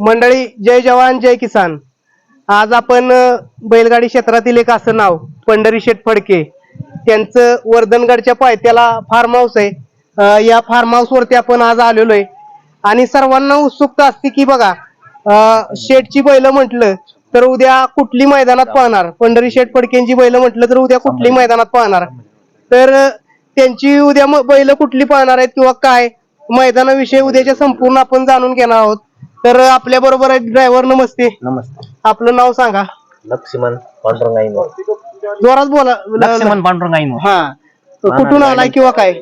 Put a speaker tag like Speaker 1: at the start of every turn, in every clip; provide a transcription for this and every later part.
Speaker 1: मंडळी जय जवान जय किसान. आज आपण बैलगाडी क्षेत्रातील एक असं नाव पंढरी शेठ फडके. त्यांचं वर्धनगडच्या पायथ्याला फार्म हाऊस आहे. या फार्म हाऊस वरती आपण आज आलेलो आहे. आणि सर्वांना उत्सुकता असते की बघा शेठची बैल म्हटलं तर उद्या कुठली मैदानात पाहणार? पंढरी शेठ फडकेंची बैल म्हटलं तर उद्या कुठली मैदानात पाहणार? तर त्यांची उद्या बैल कुठली पाहणार आहेत किंवा काय? मैदानाविषयी उद्याच्या संपूर्ण आपण जाणून घेणार आहोत. तर आपल्या बरोबर आहेत ड्रायव्हर नमस्ते.
Speaker 2: नमस्ते.
Speaker 1: आपलं नाव सांगा.
Speaker 2: लक्ष्मण पांडुरंग आईनो
Speaker 1: जोरात बोला.
Speaker 2: लक्ष्मण पांडुरंग आईनो
Speaker 1: हा. कुठून आलाय किंवा काय?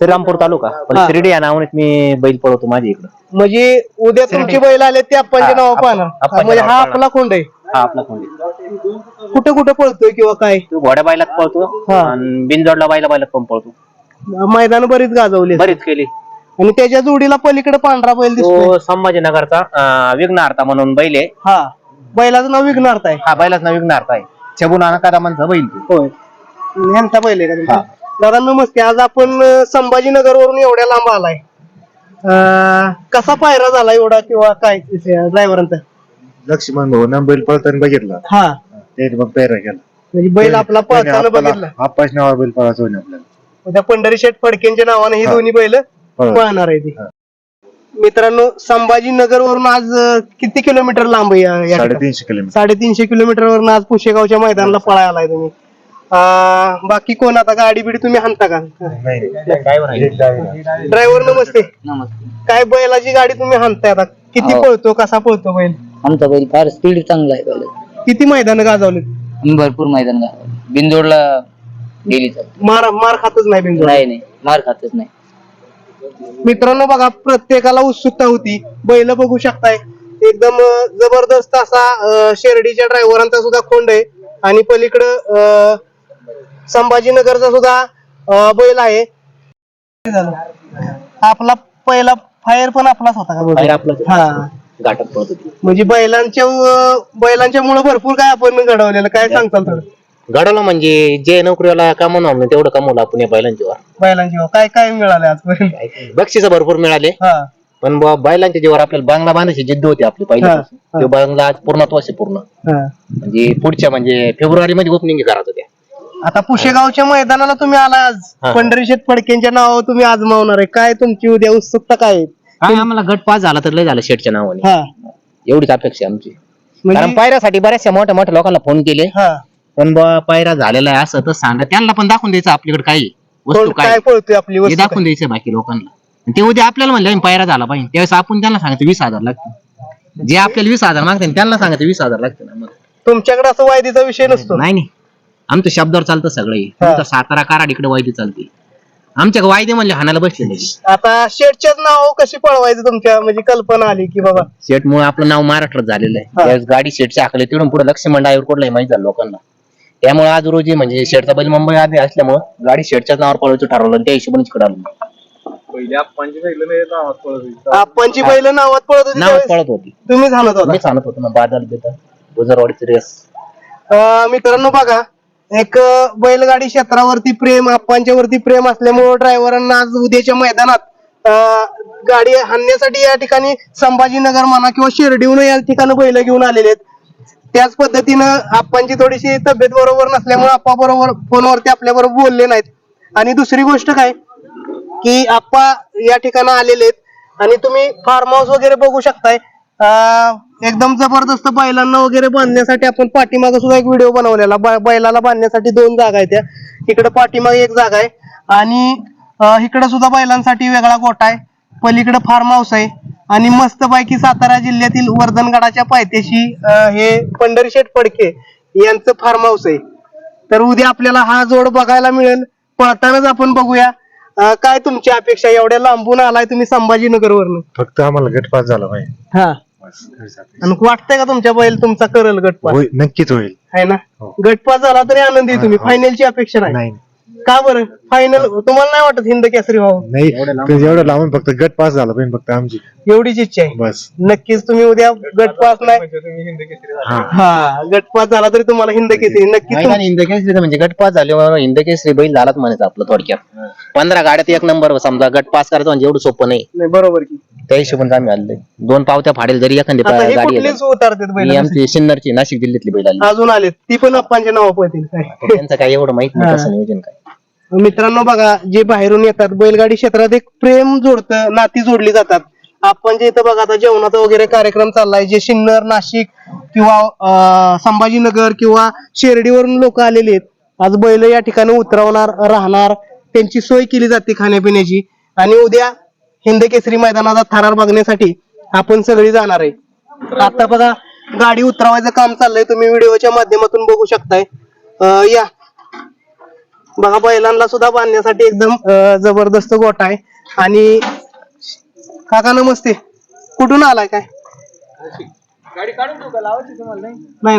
Speaker 2: श्रीरामपूर तालुका. पण
Speaker 1: हा.
Speaker 2: शिर्डी या नावाने मी बैल पळवतो माझ्या इकडं.
Speaker 1: म्हणजे उद्या तुमचे बैल आले ते आपणचे
Speaker 2: हा,
Speaker 1: नाव पाहणार. म्हणजे
Speaker 2: नाव
Speaker 1: हा
Speaker 2: पाहणार.
Speaker 1: आपला कोंड. आहे
Speaker 2: हा आपला कोंडी.
Speaker 1: कुठे कुठे पळतोय किंवा काय?
Speaker 2: तू घोड्या बायलात पळतो.
Speaker 1: हा.
Speaker 2: आणि बिनजोडला बायला बायलात पण पळतो.
Speaker 1: मैदान बरीच गाजवली.
Speaker 2: बरीच केली.
Speaker 1: आणि त्याच्या जोडीला पलीकडे पांढरा बैल दिसतोय.
Speaker 2: तो संभाजीनगरचा अं, विघ्नहर्ता म्हणून बैल आहे.
Speaker 1: हा बैलाचं नाव विघ्नार्थ आहे.
Speaker 2: हा बैलाच नाव विघ्नहर्ता आहे. छबून कदामांचा बैल तो.
Speaker 1: होय. ह्यांचा बैल आहे का तुमचा? दादा नमस्ते. आज आपण संभाजीनगर वरून एवढ्या लांब आलाय. अं, कसा पायरा झाला एवढा किंवा काय ड्रायव्हरांचा
Speaker 3: लक्ष्मण भाऊ बैल पळताना बघितला.
Speaker 1: हा.
Speaker 3: ते मग पेरा केला.
Speaker 1: म्हणजे बैल आपला पळताना बघितला.
Speaker 3: आपाच नावा बैल पळायचं आपल्याला.
Speaker 1: उद्या पंढरी शेठ फडकेंच्या नावाने ही. दोन्ही बैल. पळणार आहे ती.
Speaker 3: हा.
Speaker 1: मित्रांनो संभाजीनगर वरून आज अं, किती किलोमीटर लांब आहे या- या ठिकाणी?
Speaker 3: साडेतीनशे किलोमीटर.
Speaker 1: साडेतीनशे किलोमीटर वरून आज पुशेगावच्या मैदानाला पळायला आलाय तुम्ही. अं, बाकी कोण आता गाडी बिडी तुम्ही हाणता का?
Speaker 3: नाही.
Speaker 1: ड्रायव्हर नमस्ते.
Speaker 4: नमस्ते.
Speaker 1: काय बैलाची गाडी तुम्ही हाणताय आता? किती
Speaker 4: हो.
Speaker 1: पळतो कसा पळतो बैल?
Speaker 4: आमचा बैल फार स्पीड चांगला आहे बैल
Speaker 1: किती मैदान गाजवले
Speaker 4: आम्ही भरपूर मैदान गावलं बिंदोडला गेली चालते
Speaker 1: मार मार खातच नाही बिंदू
Speaker 4: नाही नाही. मार खातच नाही.
Speaker 1: मित्रांनो बघा प्रत्येकाला उत्सुकता होती. बैल बघू शकताय. एकदम जबरदस्त असा शिर्डीच्या ड्रायव्हरांचा सुद्धा खोंड आहे. आणि पलीकडं संभाजीनगरचा सुद्धा बैल आहे. आपला पहिला फायर पण आपलाच होता का हा. म्हणजे बैलांच्या बैलांच्या मुळे भरपूर काय आपण घडवलेलं काय सांगताल थोडं
Speaker 2: घडवलं म्हणजे जे नोकरीला कमवणार नाही तेवढं कमवलं आपण या बैलांच्या
Speaker 1: बैलांची काय काय मिळाले आजपर्यंत?
Speaker 2: बक्षीस भरपूर मिळाले.
Speaker 1: हा.
Speaker 2: पण बुवा बैलांच्या जीवर आपल्याला बांगला बांधायची जिद्द होती आपली पहिली
Speaker 1: हा, हा.
Speaker 2: तो बांगला आज पूर्णत्वास आहे पूर्ण.
Speaker 1: हा.
Speaker 2: म्हणजे पुढच्या म्हणजे फेब्रुवारी मध्ये ओपनिंग करत होत्या
Speaker 1: आता पुशेगावच्या मैदानाला तुम्ही आला आज.
Speaker 2: हा.
Speaker 1: पंढरी शेठ फडकेंच्या नावावर तुम्ही आजमावणार आहे. काय तुमची उद्या उत्सुकता काय आहे?
Speaker 2: काय आम्हाला गट पास झाला तर लय झालं शेटच्या नावाने.
Speaker 1: हा.
Speaker 2: एवढीच अपेक्षा आहे आमची. कारण
Speaker 1: म्हणजे
Speaker 2: पायऱ्यासाठी बऱ्याचशा मोठ्या मोठ्या लोकांना फोन केले.
Speaker 1: हा.
Speaker 2: पण बुवा पायरा झालेला आहे असं तर सांगा. त्यांना पण दाखवून द्यायचं आपल्याकडे काय आहे, वस्तू काय.
Speaker 1: पळतोय आपली
Speaker 2: हे
Speaker 1: वस्तू
Speaker 2: दाखवून द्यायचं बाकी लोकांना. आणि ते उद्या आपल्याला म्हणलं आम्ही पायरा झाला पाहिजे त्यावेळेस आपण त्यांना सांगायचं वीस हजार लागते जे आपल्याला वीस हजार मागते त्यांना सांगायचं वीस हजार लागते
Speaker 1: काय? तुमच्याकडे असं वायदीचा विषय नसतो.
Speaker 2: नाही. नाही आमचं शब्दावर चालतं सगळं हे.
Speaker 1: हा.
Speaker 2: तुमचा सातारा कराड इकडे वायदी चालते. आमच्या वायदे म्हणले हाणायला बसलेले
Speaker 1: आता शेठच्याच नाव कशी पळवायचं तुमच्या? म्हणजे कल्पना आली की बाबा.
Speaker 2: शेट मुळे आपलं नाव महाराष्ट्रात झालेलं आहे.
Speaker 1: हा.
Speaker 2: त्यावेळेस गाडी शेटच्या आखले तिथून पुढे लक्ष मंडावर कुठलाही माहिती झालं लोकांना. त्यामुळे आज रोजी म्हणजे शेटचा बैल मुंबई आधी असल्यामुळे गाडी शेटच्याच नावावर पळवायचं ठरवलं आणि त्या हिशोबाने इकडे आलो.
Speaker 1: आपणची बैल नावात पळत होती.
Speaker 2: नावात
Speaker 1: त्यावेळेस?
Speaker 2: पळत होती.
Speaker 1: तुम्ही झालत होता.
Speaker 2: मी सांगत होतो ना बाजार देता. गुजरवाडीची रेस
Speaker 1: अं, मित्रांनो बघा एक अं, बैलगाडी क्षेत्रावरती प्रेम आप्पांच्या वरती प्रेम असल्यामुळे ड्रायव्हरांना आज उद्याच्या मैदानात अं, गाडी हाणण्यासाठी या ठिकाणी संभाजीनगर म्हणा किंवा शिर्डीहून या ठिकाणी बैल घेऊन आलेले आहेत. त्याच पद्धतीनं आप्पांची थोडीशी तब्येत बरोबर नसल्यामुळे आप्पा बरोबर फोनवरती आपल्या बरोबर बोलले नाहीत. आणि दुसरी गोष्ट काय? की आप्पा या ठिकाणी आलेले आहेत. आणि तुम्ही फार्म हाऊस वगैरे बघू शकताय. एकदम जबरदस्त बैलांना वगैरे बांधण्यासाठी आपण पाठीमागे सुद्धा एक व्हिडिओ बनवलेला. बैलाला बांधण्यासाठी दोन जागा आहेत त्या. इकडे पाठीमागे एक जागा आहे. आणि इकडे सुद्धा बैलांसाठी वेगळा गोठा आहे. पलीकडे फार्म हाऊस आहे. आणि मस्तपैकी सातारा जिल्ह्यातील वर्धनगडाच्या पायथ्याशी हे पंढरीशेठ फडके यांचं फार्म हाऊस आहे. तर उद्या आपल्याला हा जोड बघायला मिळेल. पळतानाच आपण बघूया. अं, काय तुमची अपेक्षा? एवढ्या लांबून आलाय तुम्ही संभाजीनगर वरनं
Speaker 3: फक्त आम्हाला गट पास झाला पाहिजे.
Speaker 1: हा.
Speaker 3: बस.
Speaker 1: आणि वाटतंय का तुमच्या बैल तुमचा करल गटपास
Speaker 3: होईल नक्कीच होईल.
Speaker 1: आहे ना?
Speaker 3: हो.
Speaker 1: गटपास झाला तरी आनंदी आहे तुम्ही. फायनलची अपेक्षा नाही
Speaker 3: नाही.
Speaker 1: का बरं? फायनल तुम्हाला नाही वाटत हिंद केसरी व्हावं
Speaker 3: नाही ते एवढं लावून फक्त गट पास झाला पाहिजे फक्त आमची.
Speaker 1: एवढीच इच्छा आहे.
Speaker 3: बस.
Speaker 1: नक्कीच तुम्ही उद्या गट पास नाही.
Speaker 3: हा.
Speaker 1: हा गट पास झाला तरी तुम्हाला हिंद केसरी नक्की तुम-
Speaker 2: मैदान हिंदकेसरी म्हणजे गट पास झाले म्हणून हिंदकेसरी बैल झालाच म्हणायचं आपलं थोडक्यात. पंधरा गाड्यात एक नंबर समजा गट पास करायचं म्हणजे एवढं सोपं नाही.
Speaker 1: नाही बरोबर की.
Speaker 2: त्या हिशोबाने आम्ही आलोय दोन पावत्या फाडेल जरी एखादी
Speaker 1: आता हे
Speaker 2: गाडी
Speaker 1: कुठलीच उतारतात
Speaker 2: ही
Speaker 1: बैल
Speaker 2: आमची सिन्नरची नाशिक जिल्ह्यातली बैल आली.
Speaker 1: अजून आलेत. ती पण अप्पांच्या नावा पळतील काय
Speaker 2: त्यांचं काय एवढं माहीत नाही कसं नियोजन काय.
Speaker 1: मित्रांनो बघा जे बाहेरून येतात बैलगाडी क्षेत्रात एक प्रेम जोडतं नाती जोडली जातात. आपण जे इथं बघा आता जेवणाचा वगैरे कार्यक्रम चाललाय जे सिन्नर नाशिक किंवा संभाजीनगर किंवा शिर्डीवरून लोक आलेले आहेत आज बैल या ठिकाणी उतरवणार राहणार त्यांची सोय केली जाते खाण्यापिण्याची. आणि उद्या हिंद केसरी मैदानाचा थरार बघण्यासाठी आपण सगळी जाणार आहे. आता बघा गाडी उतरवायचं काम चाललंय तुम्ही व्हिडिओच्या माध्यमातून बघू शकताय. या. बघा बैलांना सुद्धा बांधण्यासाठी एकदम जबरदस्त गोठा आहे. आणि काका नमस्ते. कुठून आलाय काय? नाही? नाही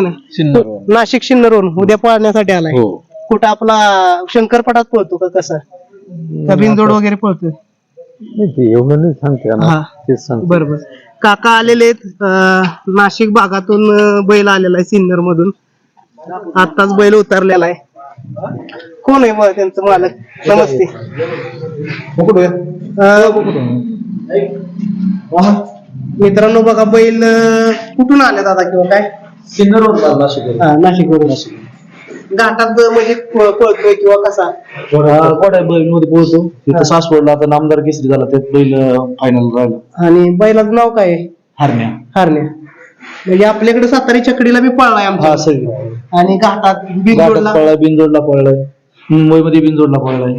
Speaker 1: नाशिक शिन्नरवरून उद्या पळण्यासाठी आलाय. कुठं आपला शंकरपटात पळतो का कसा? का बिनजोड वगैरे पळतोय?
Speaker 3: एवढं नाही सांगते
Speaker 1: हा. बरोबर काका आलेले आहेत नाशिक भागातून बैल आलेला आहे सिन्नर मधून आताच बैल उतरलेला आहे. कोण आहे बघ त्यांचं मालक? नमस्ते. मित्रांनो बघा बैल अं, कुठून आले दादा किंवा काय? हा, नाशिकवरून. घाटात म्हणजे प- पळतोय किंवा कसा?
Speaker 5: कोड्या बैलमध्ये पोहोचतो तिथं सासवडला आता नामदार केसरी झाला त्यात बैल फायनल राहिला.
Speaker 1: आणि बैलाचं नाव काय आहे?
Speaker 5: हरण्या.
Speaker 1: हारण्या. म्हणजे आपल्याकडे सातारी चकडीला बी पळलाय
Speaker 5: हा सगळी
Speaker 1: आणि घाटात
Speaker 5: पळलाय बिनजोडला पळलाय. मुंबईमध्ये बिनजोडला पळलाय.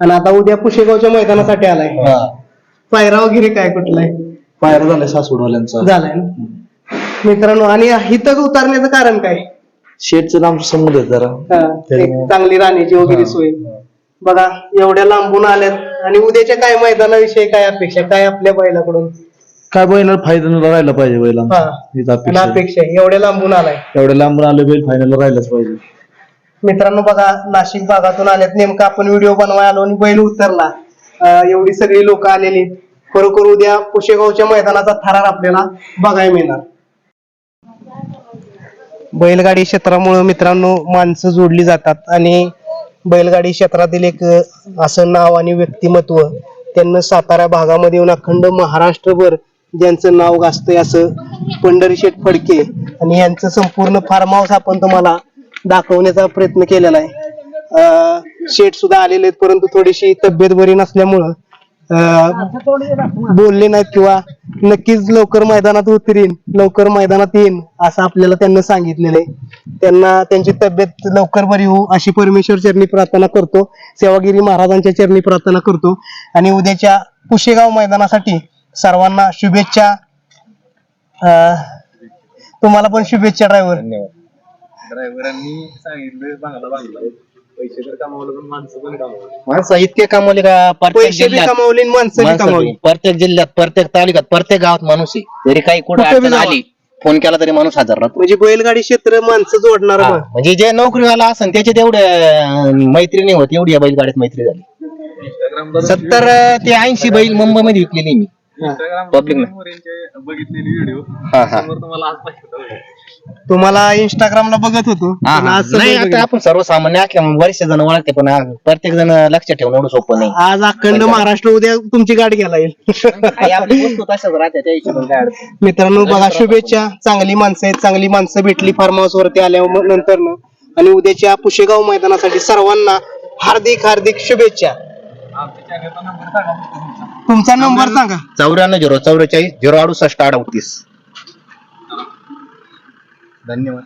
Speaker 1: आणि आता उद्या पुशेगावच्या मैदानासाठी आलाय. पायरा वगैरे काय कुठलाय?
Speaker 5: पायरा झालाय सासवडवाल्यांचा.
Speaker 1: झालाय ना? मित्रांनो आणि इथंच उतरण्याचं कारण काय?
Speaker 5: शेठचं नाम समुद्र आहे जरा.
Speaker 1: हा, एक चांगली राहण्याची वगैरे सोय. बघा एवढ्या लांबून आल्यात. आणि उद्याच्या काय मैदानाविषयी काय अपेक्षा? काय आपल्या बैलाकडून?
Speaker 5: काय बैल फायनल राहिला पाहिजे बैला
Speaker 1: हा.
Speaker 5: हीच अपेक्षा आहे.
Speaker 1: अपेक्षा आहे, एवढ्या लांबून आलाय.
Speaker 5: एवढ्या लांबून आले बैल फायनल राहिलाच पाहिजे.
Speaker 1: मित्रांनो बघा नाशिक भागातून आल्यात नेमका आपण व्हिडिओ बनवायला आलो आणि बैल उतरला. अं, एवढी सगळी लोक आलेली. खरोखर उद्या पुशेगावच्या मैदानाचा थरार आपल्याला बघायला मिळणार. बैलगाडी क्षेत्रामुळे मित्रांनो माणसं जोडली जातात आणि बैलगाडी क्षेत्रातील एक अं, असं नाव आणि व्यक्तिमत्व त्यांना सातारा भागामध्ये येऊन अखंड महाराष्ट्रभर ज्यांचं नाव गाजतंय असं पंढरीशेठ फडके आणि यांचं संपूर्ण फार्म हाऊस आपण तुम्हाला दाखवण्याचा प्रयत्न केलेला आहे. अं, शेठ सुद्धा आलेले आहेत परंतु थोडीशी तब्येत बरी नसल्यामुळं बोलले नाहीत किंवा नक्कीच लवकर मैदानात उतरीन लवकर मैदानात येईन असं आपल्याला त्यांना सांगितलेलं आहे. त्यांना त्यांची तब्येत लवकर बरी होऊ अशी परमेश्वर चरणी प्रार्थना करतो सेवागिरी महाराजांच्या चरणी प्रार्थना करतो. आणि उद्याच्या कुशेगाव मैदानासाठी सर्वांना शुभेच्छा. अं, तुम्हाला पण शुभेच्छा ड्रायव्हर
Speaker 2: माणसं इतके कमवले का प्रत्येक
Speaker 1: पैसे बी
Speaker 2: जिल्ह्यात?
Speaker 1: कमावले आणि माणसं बी
Speaker 2: माणसं
Speaker 1: कमावली.
Speaker 2: प्रत्येक जिल्ह्यात प्रत्येक तालुक्यात प्रत्येक गावात माणूस आहे जरी काही कुठे
Speaker 1: कुठं बी
Speaker 2: अडचण
Speaker 1: जावा.
Speaker 2: आली फोन केला तरी माणूस हजर राहतो.
Speaker 1: म्हणजे बैलगाडी क्षेत्र माणसं जोडणार
Speaker 2: हा, म्हणजे जे नोकरीवाला असेल त्याचे तेवढे अं, मैत्री नाही होत. एवढी या बैलगाड्यात मैत्री झाली. सत्तर ते ऐंशी बैल मुंबईमध्ये विकलेली मी. पब्लिक
Speaker 1: तुम्हाला इंस्टाग्रामला बघत होतो. पण आज
Speaker 2: नाही
Speaker 1: सगळे
Speaker 2: आता
Speaker 1: बघितले.
Speaker 2: आपण सर्वसामान्य असल्यामुळे बरेचसे जण ओळखते पण प्रत्येक जण लक्षात ठेवणं एवढं सोपं नाही.
Speaker 1: आज अखंड महाराष्ट्र उद्या तुमची गाडी घ्यायला येईल.
Speaker 2: काही आपली वस्तू तशाच राहते त्या हिशोबाने काय अडचण नाही.
Speaker 1: मित्रांनो बघा शुभेच्छा. चांगली माणसं आहेत चांगली माणसं भेटली फार्म हाऊस वरती आल्या नंतर आणि उद्याच्या पुशेगाव मैदानासाठी सर्वांना हार्दिक हार्दिक शुभेच्छा. तुमचा नंबर सांगा.
Speaker 2: चौऱ्याण्णव झिरो चौवेचाळीस झिरो अडुसष्ट अडतीस. धन्यवाद.